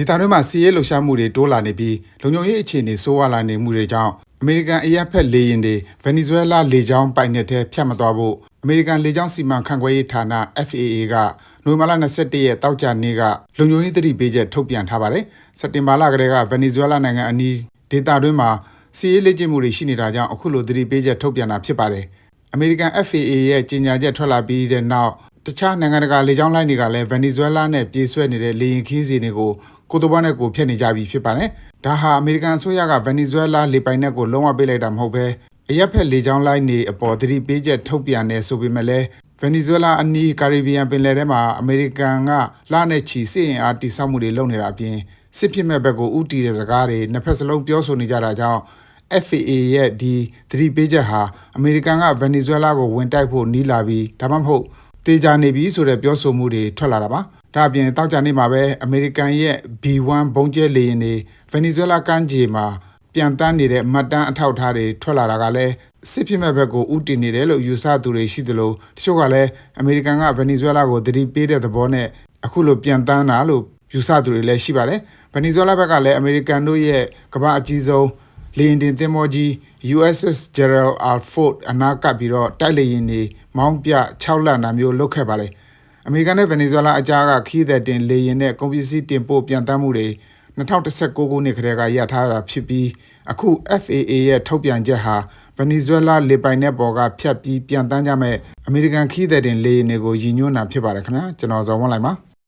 ဒေသတွင်းမှာစီးရဲလှုပ်ရှားမှုတွေတိုးလာနေပြီးလုံခြုံရေးအခြေအနေဆိုးဝါးလာနေမှုတွေကြောင့်အမေရိကန်အရက်ဖက်လေယာဉ်တွေဗင်နီဇွဲလားလေကြောင်းပိုင်နက်ထဲဖြတ်မသွားဖို့အမေရိကန်လေကြောင်းစီမံခန့်ခွဲရေးဌာန FAA ကနိုဝင်ဘာလ21ရက်တောက်ကြနေ့ကလုံခြုံရေးသတိပေးချက်ထုတ်ပြန်ထားပါတယ်။စက်တင်ဘာလကတည်းကဗင်နီဇွဲလားနိုင်ငံအနီးဒေသတွင်းမှာစီးရဲလေ့ကျင့်မှုတွေရှိနေတာကြောင့်အခုလိုသတိပေးချက်ထုတ်ပြန်တာဖြစ်ပါတယ်။အမေရိကန် FAA ရဲ့ကြေညာချက်ထွက်လာပြီးတဲ့နောက် တခြားနိုင်ငံတကာလေကြောင်းလိုင်းတွေကလည်းဗင်နီဇွဲလားနဲ့ပြေးဆွဲနေတဲ့လေယာဉ်ခီးစဉ်တွေကိုကိုယ်တော်ဘာနဲ့ကိုယ်ဖျက်နေကြပြီဖြစ်ပါတယ်။ဒါဟာအမေရိကန်အစိုးရကဗင်နီဇွဲလားလေပိုင်နက်ကိုလုံးဝပေးလိုက်တာမဟုတ်ဘဲအရက်ဖက်လေကြောင်းလိုင်းတွေအပေါ်သတိပေးချက်ထုတ်ပြန်နေဆိုပေမဲ့လည်းဗင်နီဇွဲလားအနီးကာရစ်ဘီယံပင်လယ်ထဲမှာအမေရိကန်ကလနဲ့ချီစစ်ရင်အားတိစောက်မှုတွေလုပ်နေတာအပြင်စစ်ဖြစ်မဲ့ဘက်ကိုဥတီတဲ့စကားတွေနှစ်ဖက်စလုံးပြောဆိုနေကြတာကြောင့် FAA ရဲ့ဒီသတိပေးချက်ဟာအမေရိကန်ကဗင်နီဇွဲလားကိုဝင်တိုက်ဖို့နီးလာပြီးဒါမှမဟုတ် တေချာနေပြီဆိုတဲ့ပြောဆိုမှုတွေထွက်လာတာပါဒါအပြင်တောက်ကြနေမှာပဲအမေရိကန်ရဲ့ B1 ဘုံကျဲလေယာဉ်တွေဗင်နီဇွဲလားကမ်းခြေမှာပြန်တန်းနေတဲ့မှတ်တမ်းအထောက်အထားတွေထွက်လာတာကလည်းစစ်ဖြစ်မဲ့ဘက်ကိုဥတီနေတယ်လို့ယူဆသူတွေရှိသလိုတချို့ကလည်းအမေရိကန်ကဗင်နီဇွဲလားကိုသတိပေးတဲ့သဘောနဲ့အခုလိုပြန်တန်းတာလို့ယူဆသူတွေလည်းရှိပါတယ်ဗင်နီဇွဲလားဘက်ကလည်းအမေရိကန်တို့ရဲ့ကမ္ဘာအကြီးဆုံး လေယာဉ်တင်သင်္ဘောကြီး USS Gerald R. Ford အနားကပ်ပြီးတော့တိုက်လေယာဉ်တွေမောင်းပြ6လန့်တာမျိုးလုပ်ခဲ့ပါတယ်။အမေရိကန်နဲ့ဗင်နီဇွဲလားအကြားကခီးတဲ့တင်လေယာဉ်နဲ့ကုန်ပစ္စည်းတင်ပို့ပြန်တမ်းမှုတွေ2019ခုနှစ်ကတည်းကရပ်ထားတာဖြစ်ပြီးအခု FAA ရဲ့ထုတ်ပြန်ချက်ဟာဗင်နီဇွဲလားလေပိုင်နယ်ပေါ်ကဖြတ်ပြီးပြန်တမ်းကြမဲ့အမေရိကန်ခီးတဲ့တင်လေယာဉ်တွေကိုရည်ညွှန်းတာဖြစ်ပါတယ်ခင်ဗျာကျွန်တော်ဇော်ဝန်းလိုက်ပါ